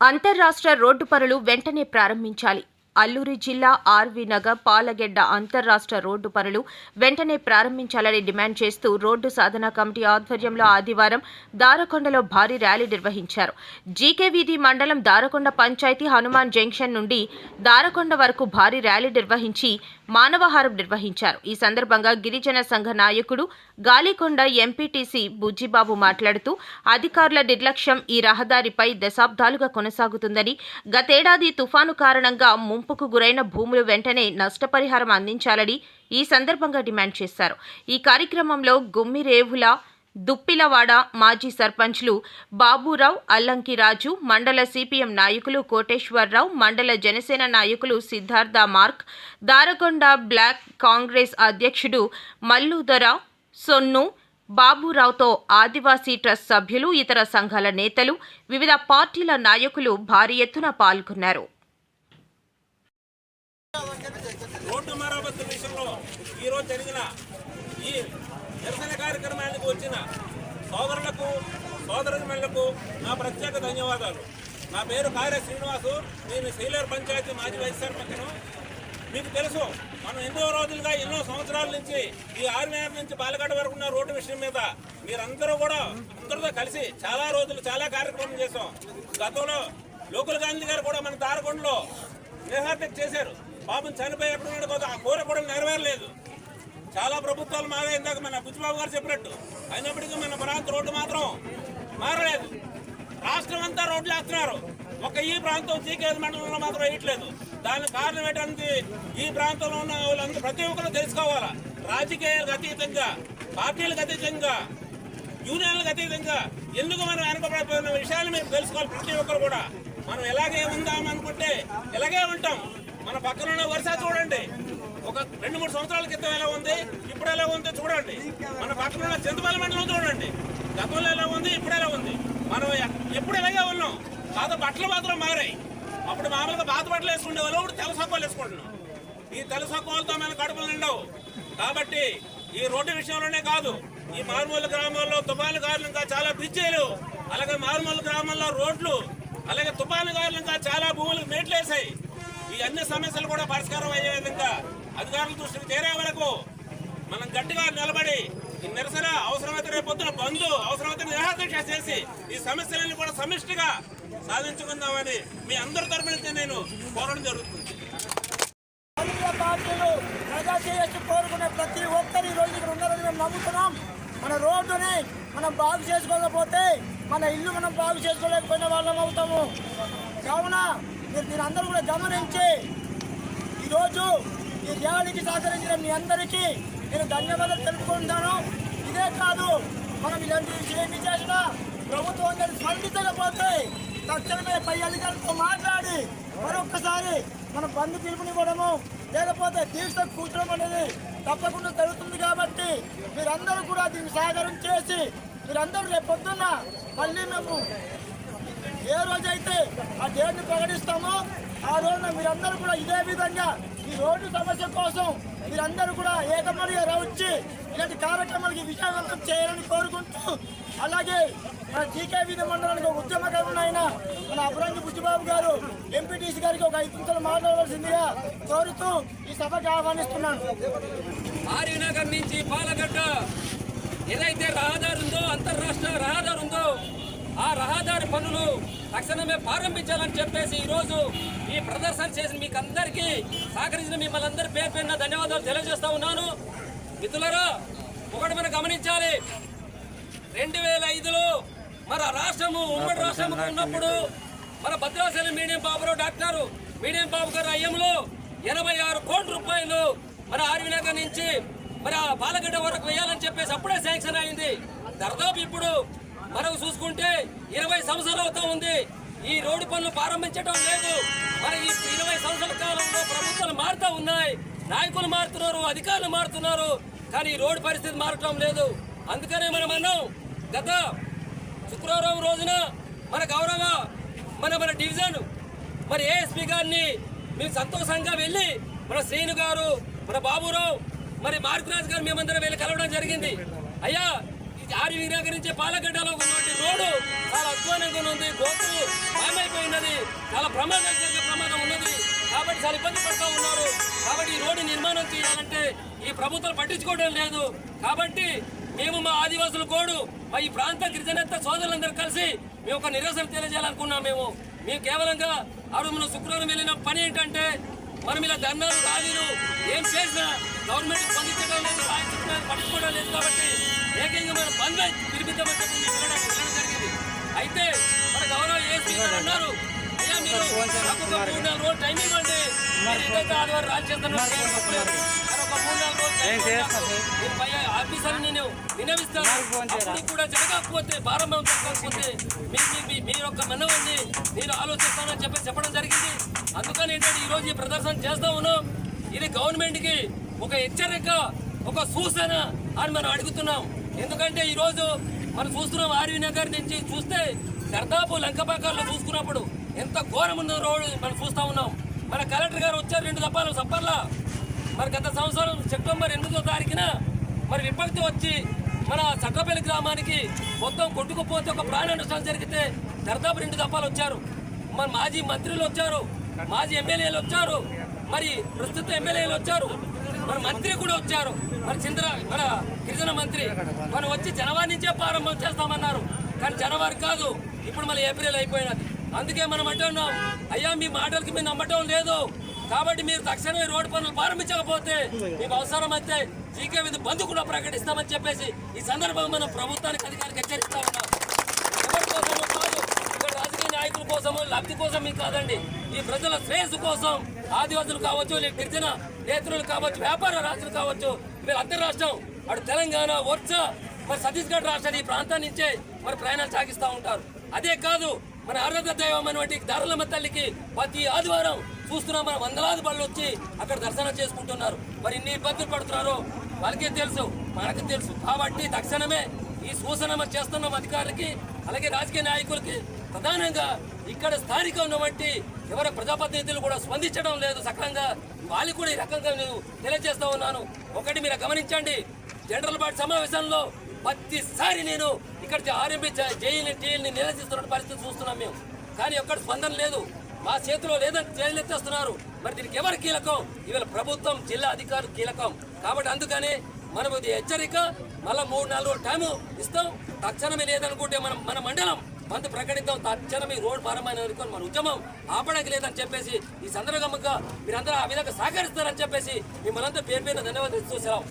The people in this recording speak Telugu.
అంతర్రాష్ట్ర రోడ్డు పనులు వెంటనే ప్రారంభించాలి. అల్లూరి జిల్లా ఆర్వి నగర్ పాలగెడ్డ అంతర్రాష్ట్ర రోడ్డు పనులు వెంటనే ప్రారంభించాలని డిమాండ్ చేస్తూ రోడ్డు సాధన కమిటీ ఆధ్వర్యంలో ఆదివారం దారకొండలో భారీ ర్యాలీ నిర్వహించారు. జీకేవీధి మండలం దారకొండ పంచాయతీ హనుమాన్ జంక్షన్ నుండి దారకొండ వరకు భారీ ర్యాలీ నిర్వహించి మానవహారం నిర్వహించారు. ఈ సందర్భంగా గిరిజన సంఘ నాయకుడు గాలికొండ ఎంపీటీసీ బుజ్జిబాబు మాట్లాడుతూ అధికారుల నిర్లక్ష్యం ఈ రహదారిపై దశాబ్దాలుగా కొనసాగుతుందని గతేడాది తుఫాను కారణంగా ముంపుకు గురైన భూములు వెంటనే నష్టపరిహారం అందించాలని ఈ సందర్భంగా డిమాండ్ చేశారు. ఈ కార్యక్రమంలో గుమ్మిరేవుల దుప్పిలవాడ మాజీ సర్పంచ్లు బాబురావు అల్లంకిరాజు మండల సిపిఎం నాయకులు కోటేశ్వరరావు మండల జనసేన నాయకులు సిద్ధార్థ మార్క్ దారకొండ బ్లాక్ కాంగ్రెస్ అధ్యక్షుడు మల్లుదర సొన్ను బాబురావుతో ఆదివాసీ ట్రస్ట్ సభ్యులు ఇతర సంఘాల నేతలు వివిధ పార్టీల నాయకులు భారీ ఎత్తున పాల్గొన్నారు రోడ్డు మరమ్మతుల విషయంలో ఈరోజు జరిగిన ఈ నిరసన కార్యక్రమానికి వచ్చిన సోదరులకు సోదరులకు నా ప్రత్యేక ధన్యవాదాలు. నా పేరు కార్య శ్రీనివాసు నేను శైలర్ పంచాయతీ మాజీ వైస్ సర్పంచ్ను మీకు తెలుసు మనం ఎన్నో రోజులుగా ఎన్నో సంవత్సరాల నుంచి ఈ ఆర్మీఆర్ నుంచి పాలగడ్డ వరకు ఉన్న రోడ్డు విషయం మీద మీరందరూ కూడా అందరితో కలిసి చాలా రోజులు చాలా కార్యక్రమం చేసాం గతంలో లోకల్ గాంధీ గారు కూడా మన తారకొండలో నిరాటక చేశారు. బాబుని చనిపోయి ఎప్పుడు ఆ కోర కూడా నెరవేరలేదు. చాలా ప్రభుత్వాలు మారే ఇందాక మన బుచ్చిబాబు గారు చెప్పినట్టు. అయినప్పటికీ మన ప్రాంత రోడ్డు మాత్రం మారలేదు. రాష్ట్రం అంతా రోడ్లు వేస్తున్నారు. ఒక ఈ ప్రాంతం సీకేజ్ మండలంలో మాత్రం వేయట్లేదు. దానికి కారణం ఏంటంటే ఈ ప్రాంతంలో ఉన్న వాళ్ళందరూ ప్రతి ఒక్కరు తెలుసుకోవాలా. రాజకీయాలకు అతీతంగా పార్టీలకు అతీతంగా యూనియన్లకు అతీతంగా ఎందుకు మనం వెనకబడిపోయిన విషయాలు మీరు తెలుసుకోవాలి ప్రతి ఒక్కరు కూడా. మనం ఎలాగే ఉందాం అనుకుంటే ఎలాగే ఉంటాం. మన పక్కన ఉన్న వరుస చూడండి. ఒక రెండు మూడు సంవత్సరాల క్రితం ఎలా ఉంది? ఇప్పుడు ఎలా ఉంది చూడండి. మన పక్కన ఉన్న చింతపల్లి మండలం చూడండి. గతంలో ఎలా ఉంది? ఇప్పుడు ఎలా ఉంది? మనం ఎప్పుడు ఎలాగే ఉన్నాం? పాత బట్టలు మాత్రం మారాయి. అప్పుడు మామూలుగా పాత బట్టలు వేసుకునే వాళ్ళు ఇప్పుడు తెల్ల వేసుకుంటున్నాం. ఈ తెల్ల సక్కువలతో మన కడుపులు నిండవు. కాబట్టి ఈ రోడ్డు విషయంలోనే కాదు ఈ మారుమూల గ్రామాల్లో తుఫాను కారణంగా చాలా బ్రిడ్జీలు అలాగే మారుమూల గ్రామాల్లో రోడ్లు అలాగే తుఫాను కారణంగా చాలా భూములకు మేట్లేసాయి ఈ అన్ని సమస్యలు కూడా పరిష్కారం అయ్యే విధంగా అధికారుల దృష్టికి చేరే వరకు మనం గట్టిగా నిలబడి ఈ నిరసన అవసరమైతే రేపు పొద్దున బంధు అవసరమైతే నిరాదీక్ష చేసి ఈ సమస్యలన్నీ కూడా సమిష్టిగా సాధించుకుందామని మీ అందరి తరపు నుంచి నేను కోరడం జరుగుతుంది. పార్టీలు ప్రజా శ్రేయస్సు కోరుకునే ప్రతి ఒక్కరు ఈ రోజు ఇక్కడ ఉన్నారని మేము నమ్ముతున్నాం. మన రోడ్డుని మనం బాగు చేసుకోకపోతే మన ఇల్లు మనం బాగు చేసుకోలేకపోయిన వాళ్ళం అవుతాము. కావున మీరందరూ కూడా గమనించి ఈరోజు ఈ ర్యాలీకి సహకరించిన మీ అందరికీ నేను ధన్యవాదాలు తెలుపుకుంటాను ఇదే కాదు మనం ఇలాంటి ఏమి చేసినా ప్రభుత్వం అందరూ స్పందించకపోతే తక్షణమే పై అధికారులతో మాట్లాడి మరొక్కసారి మన బంధు పిలుపునివ్వడము లేకపోతే దీక్ష కూర్చోడం అనేది తప్పకుండా జరుగుతుంది కాబట్టి మీరందరూ కూడా దీన్ని సహకారం చేసి మీరందరూ రేపు పొద్దున్న మళ్ళీ మేము ఏ రోజైతే డేట్ని ప్రకటిస్తామో ఆ రోజున మీరందరూ కూడా ఇదే విధంగా ఈ రోడ్డు సమస్య కోసం మీరందరూ కూడా ఏకమడిగా రావచ్చి ఇలాంటి కార్యక్రమాలకి విజయవంతం చేయాలని కోరుకుంటూ అలాగే మన జీకే వీధి మండలానికి ఒక ఉద్యమకారుడు మన అపురంగి బుద్ధిబాబు గారు ఎంపీటీసీ గారికి ఒక ఐదు నిమిషాలు మాట్లాడవలసిందిగా కోరుతూ ఈ సభకు ఆహ్వానిస్తున్నాను. ఆర్యనగర్ నుంచి పాలగడ్డ ఏదైతే రహదారు ఉందో అంతర్రాష్ట్ర రహదారు ఉందో ఆ రహదారి పనులు తక్షణమే ప్రారంభించాలని చెప్పేసి ఈరోజు ఈ ప్రదర్శన చేసిన మీకు అందరికీ సహకరించిన మిమ్మల్ని అందరి పేరు పేరున ధన్యవాదాలు తెలియజేస్తా ఉన్నాను. మిత్రులరా ఒకటి మనం గమనించాలి. రెండు వేల ఐదులో మన రాష్ట్రము ఉమ్మడి రాష్ట్రము ఉన్నప్పుడు మన భద్రాచలం మీడియం బాబురావు డాక్టర్ మీడియం బాబు గారు అయ్యంలో ఎనభై ఆరు కోట్ల రూపాయలు మన ఆర్వినగర్ నుంచి మన బాలగడ్డ వరకు వేయాలని చెప్పేసి అప్పుడే శాంక్షన్ అయింది. దర్దాపు ఇప్పుడు మనకు చూసుకుంటే ఇరవై సంవత్సరాలు అవుతా ఉంది. ఈ రోడ్డు పనులు ప్రారంభించడం లేదు. మరి ఈ ఇరవై సంవత్సరాల కాలంలో ప్రభుత్వాలు మారుతా ఉన్నాయి. నాయకులు మారుతున్నారు అధికారులు మారుతున్నారు. కానీ ఈ రోడ్డు పరిస్థితి మారటం లేదు. అందుకనే మనం అన్నాం గత శుక్రవారం రోజున మన గౌరవ మన మన డివిజన్ మరి ఏఎస్పీ గారిని మేము సంతోషంగా వెళ్ళి మన శ్రీను గారు మన బాబురావు మరి మార్కరాజ్ గారు మేమందరం వెళ్ళి కలవడం జరిగింది. అయ్యా ఇది ఆరి పాలగడ్డలో ఉన్నటువంటి రోడ్డు చాలా అధ్వానంగా ఉంది. గోతులు మాయమైపోయినది ప్రమాదం జరిగే ప్రమాదం ఉన్నది. కాబట్టి చాలా ఇబ్బంది పడుతూ ఉన్నారు. కాబట్టి ఈ రోడ్డు నిర్మాణం చేయాలంటే ఈ ప్రభుత్వం పట్టించుకోవడం లేదు. కాబట్టి మేము మా ఆదివాసులు కోడు మా ఈ ప్రాంత గిరిజనేత సోదరులందరూ కలిసి మేము ఒక నిరసన తెలియజేయాలనుకున్నాం మేము. మేము కేవలంగా ఆరు మనం శుక్రవారం వెళ్ళిన పని ఏంటంటే మనం ఇలా ధర్నాలు ర్యాలీలు ఏం చేసినా గవర్నమెంట్ స్పందించడం లేదు రాయించడం పట్టుకోవడం లేదు కాబట్టి ఏకంగా మనం బంద్ పిలిపిద్దామని చెప్పి జరిగింది. అయితే మన గౌరవ ఏసీ గారు అన్నారు? అయ్యా మీరు నాకు ఒక మూడు నాలుగు రోజులు టైం ఇవ్వండి ఆదివారం రాజు చేస్తున్నారు? నేను వినవిస్తాను. కూడా జరగకపోతే ప్రారంభం జరగకపోతే మీ మీ- యొక్క మనవండి నేను ఆలోచిస్తానని చెప్పి చెప్పడం జరిగింది. అందుకని ఏంటంటే ఈ రోజు ఈ ప్రదర్శన చేస్తా ఉన్నాం. ఇది గవర్నమెంట్కి ఒక హెచ్చరిక ఒక సూచన అని మనం అడుగుతున్నాం. ఎందుకంటే ఈరోజు మనం చూస్తున్నాం ఆర్వీ నగర్ నుంచి చూస్తే దర్దాపు లంకపాకాల్లో చూసుకున్నప్పుడు ఎంత ఘోరం ఉన్న రోడ్డు మనం చూస్తా ఉన్నాం. మన కలెక్టర్ గారు వచ్చారు రెండు దప్పాలు సప్పర్లా. మరి గత సంవత్సరం సెప్టెంబర్ ఎనిమిదో తారీఖున మరి విపత్తి వచ్చి మన చక్కపల్లి గ్రామానికి మొత్తం కొట్టుకుపోతే ఒక ప్రాణ నష్టం జరిగితే దర్దాపు రెండు దప్పాలు వచ్చారు. మన మాజీ మంత్రులు వచ్చారు మాజీ ఎమ్మెల్యేలు వచ్చారు మరి ప్రస్తుత ఎమ్మెల్యేలు వచ్చారు. మన మంత్రి కూడా వచ్చారు. మరి చంద్ర మన గిరిజన మంత్రి. మనం వచ్చి జనవరి నుంచే ప్రారంభం చేస్తామన్నారు. కానీ జనవరి కాదు ఇప్పుడు మళ్ళీ ఏప్రిల్ అయిపోయినది. అందుకే మనం అంటున్నాం అయ్యా మీ మాటలకి మేము నమ్మటం లేదు. కాబట్టి మీరు తక్షణమే రోడ్డు పనులు ప్రారంభించకపోతే మీకు అవసరం అయితే జీకే విధి బంద్ కూడా ప్రకటిస్తామని చెప్పేసి ఈ సందర్భంగా మనం ప్రభుత్వానికి అధికారికి హెచ్చరిస్తా ఉన్నాం ఎవరి కోసమో కాదు ఇక్కడ రాజకీయ నాయకుల కోసము లబ్ధి కోసం మీకు కాదండి. ఈ ప్రజల శ్రేయస్సు కోసం ఆదివాసులు కావచ్చు లేక గిరిజన నేతలు కావచ్చు వ్యాపార రాజులు కావచ్చు మీరు అంతర్రాష్ట్రం అటు తెలంగాణ ఒరిస్సా మరి ఛత్తీస్గఢ్ రాష్ట్రాన్ని ఈ ప్రాంతం నుంచే మరి ప్రయాణాలు సాగిస్తూ ఉంటారు. అదే కాదు మన ఆరాధ దైవం అనేటువంటి దారులమ్మ తల్లికి ప్రతి ఆదివారం చూస్తున్నాం మన వందలాది బళ్ళు వచ్చి అక్కడ దర్శనం చేసుకుంటున్నారు. మరి ఇన్ని ఇబ్బందులు పడుతున్నారో వాళ్ళకే తెలుసు మనకు తెలుసు. కాబట్టి తక్షణమే ఈ సూచన చేస్తున్నాం అధికారులకి అలాగే రాజకీయ నాయకులకి ప్రధానంగా ఇక్కడ స్థానిక ఉన్నటువంటి ఎవరి ప్రజాప్రతినిధులు కూడా స్పందించడం లేదు. సక్రంగా వాళ్ళు కూడా ఈ రకంగా నేను తెలియజేస్తా ఉన్నాను. ఒకటి మీరు గమనించండి. జనరల్ బాడీ సమావేశంలో ప్రతిసారి నేను ఇక్కడ ఆర్ఎంపీ జైలు జైలుని నిలదీస్తున్న పరిస్థితి చూస్తున్నాం మేము. కానీ ఎక్కడ స్పందన లేదు. మా చేతిలో లేదని జైలెత్తేస్తున్నారు మరి దీనికి ఎవరు కీలకం? ఇవాళ ప్రభుత్వం జిల్లా అధికారులు కీలకం. కాబట్టి అందుకని మనం ఇది హెచ్చరిక మళ్ళా మూడు నాలుగు టైము ఇస్తాం. తక్షణమే లేదనుకుంటే మనం మన మండలం బంద్ ప్రకటిద్దాం తక్షణం ఈ రోడ్డు ప్రారంభమైన అనుకోని మన ఉద్యమం ఆపడానికి లేదని చెప్పేసి ఈ సందర్భంగా మీరందరూ ఆ విధంగా సహకరిస్తారని చెప్పేసి మిమ్మల్ని పేరు పేరు ధన్యవాదాలు ఇస్తూ సెలవు